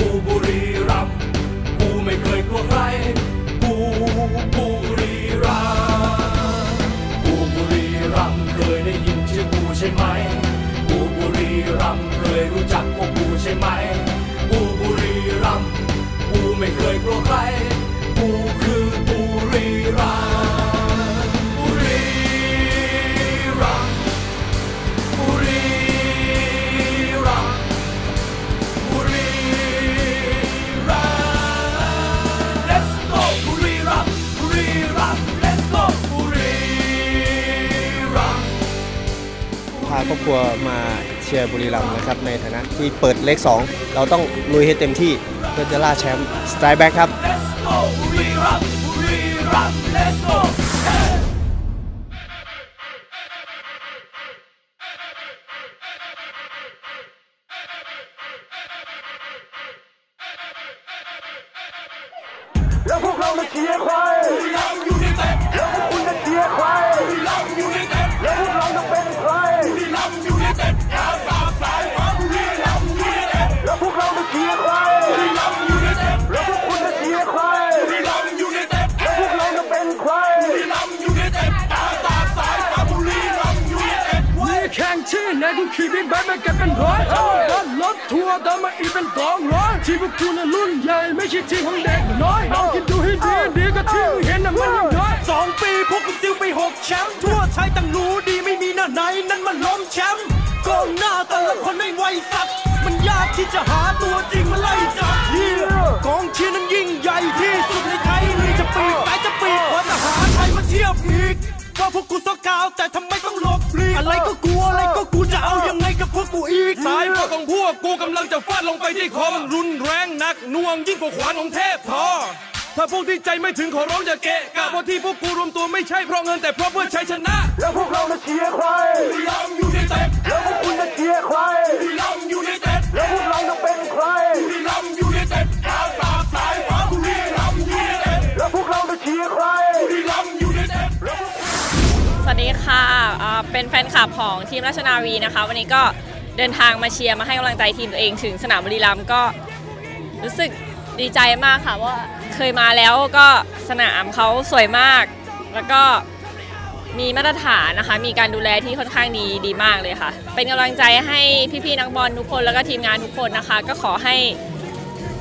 กูบุรีรัมกูไม่เคยกลัวใคร กูบุรีรัมกูบุรีรัมเคยได้ยินชื่อกูใช่ไหม กูบุรีรัมเคยรู้จักพวกกูใช่ไหม กูบุรีรัมกูไม่เคยกลัวใคร ครอบครัวมาเชียร์บุรีรัมย์นะครับในฐานะที่เปิดเลข 2 เราต้องลุยให้เต็มที่เพื่อจะล่าแชมป์สไตร์แบ็คครับ Let's go บุรีรัมย์บุรีรัมย์ Let's go แล้วพวกเรามาเชียร์ใครแล้วพวกคุณจะเชียร์ใครแล้วพวกเราจะเป็น ไบค์มากันเป็นร้อยรถรถทัวร์ตามมาอีกเป็นกองร้อยที่พวกกูน่ะรุ่นใหญ่ไม่ใช่ทีมของเด็กน้อยลองคิดดูให้ดีดีก็ที่มึงเห็นน่ะมันยังน้อยสองปีพวกกูซิลไปหกแชมป์ทั่วไทยต่างรู้ดีไม่มีหน้าไหนนั้นมันล้มแชมป์กองหน้าแต่ละคนไม่ไหวสัตว์มันยากที่จะหาตัวจริงมาไล่จับเฮียกองเชียร์นั้นยิ่งใหญ่ที่สุดในไทยนี่จะปีกสายจะปีกคนทหารไทยมาเทียบอีกว่าพวกกูสกาวแต่ทำไมต้องหลบหลีกอะไรก็กลัวอะไรก็กูจะเอายัง อีก สายพวกของพวกกูกำลังจะฟาดลงไปที่คอมรุนแรงหนักหน่วงยิ่งกว่าขวานของเทพทอถ้าพวกที่ใจไม่ถึงขอร้องอย่าเกะกะเพราะที่พวกกูรวมตัวไม่ใช่เพราะเงินแต่เพราะเพื่อชัยชนะ แล้วพวกเราจะเชียร์ใครบุรีรัมย์ยูไนเต็ดแล้วพวกคุณจะเชียร์ใครบุรีรัมย์ยูไนเต็ดแล้วพวกเราจะเป็นใครบุรีรัมย์ยูไนเต็ดกาสาสายฟ้าบุรีรัมย์ยูไนเต็ดแล้วพวกเราจะเชียร์ใครบุรีรัมย์ยูไนเต็ดสวัสดีค่ะอ่าเป็นแฟนคลับของทีมราชนาวีนะคะ วันนี้ก็ เดินทางมาเชียร์มาให้กำลังใจทีมตัวเองถึงสนามบุรีรัมย์ก็รู้สึกดีใจมากค่ะว่าเคยมาแล้วก็สนามเขาสวยมาก แล้วก็มีมาตรฐานนะคะ มีการดูแลที่ค่อนข้างดีดีมากเลยค่ะ เป็นกำลังใจให้พี่ๆนักบอลทุกคนแล้วก็ทีมงานทุกคนนะคะ ก็ขอให้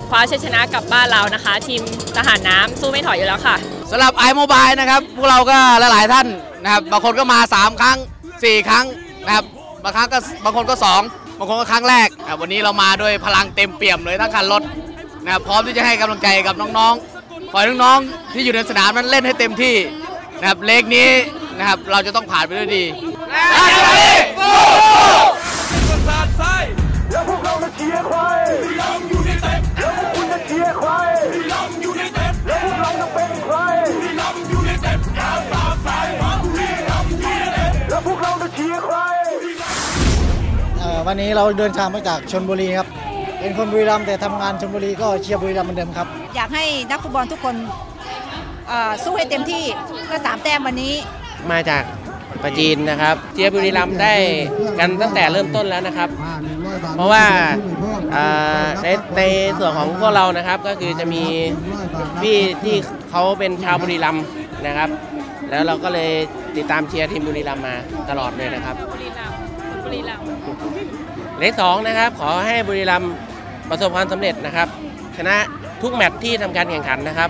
คว้าชัยชนะกลับบ้านเรานะคะ ทีมทหารน้ำสู้ไม่ถอยอยู่แล้วค่ะสำหรับไอโมบายนะครับ พวกเราก็หลายๆท่านนะครับบางคนก็มา 3 ครั้ง 4 ครั้งนะครับ บางครั้งก็บางคนก็ 2 บางคนก็ครั้งแรกนะครับวันนี้เรามาด้วยพลังเต็มเปี่ยมเลยทั้งคันรถนะครับพร้อมที่จะให้กำลังใจกับน้องๆ ขอให้น้องๆที่อยู่ในสนามนั้นเล่นให้เต็มที่นะครับเลขนี้นะครับเราจะต้องผ่านไปด้วยดี วันนี้เราเดินทางมาจากชนบุรีครับ เป็นคนบุรีรัมย์แต่ทำงานชนบุรีก็เชียร์บุรีรัมย์เหมือนเดิมครับ อยากให้นักฟุตบอลทุกคนเอ่อสู้ให้เต็มที่เพื่อสามแต้มวันนี้ มาจากประจีนนะครับเชียร์บุรีรัมย์ได้กันตั้งแต่เริ่มต้นแล้วนะครับ เพราะว่าอ่าในในส่วนของพวกเรานะครับก็คือจะมีพี่ที่เขาเป็นชาวบุรีรัมย์นะครับ แล้วเราก็เลยติดตามเชียร์ทีมบุรีรัมย์มาตลอดเลยนะครับ บุรีรัมย์บุรีรัมย์เลขสองนะครับ ขอให้บุรีรัมย์ประสบความสำเร็จนะครับ ชนะทุกแมตช์ที่ทำการแข่งขันนะครับ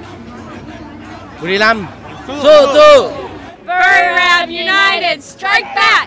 บุรีรัมย์สู้สู้ Buriram United strike back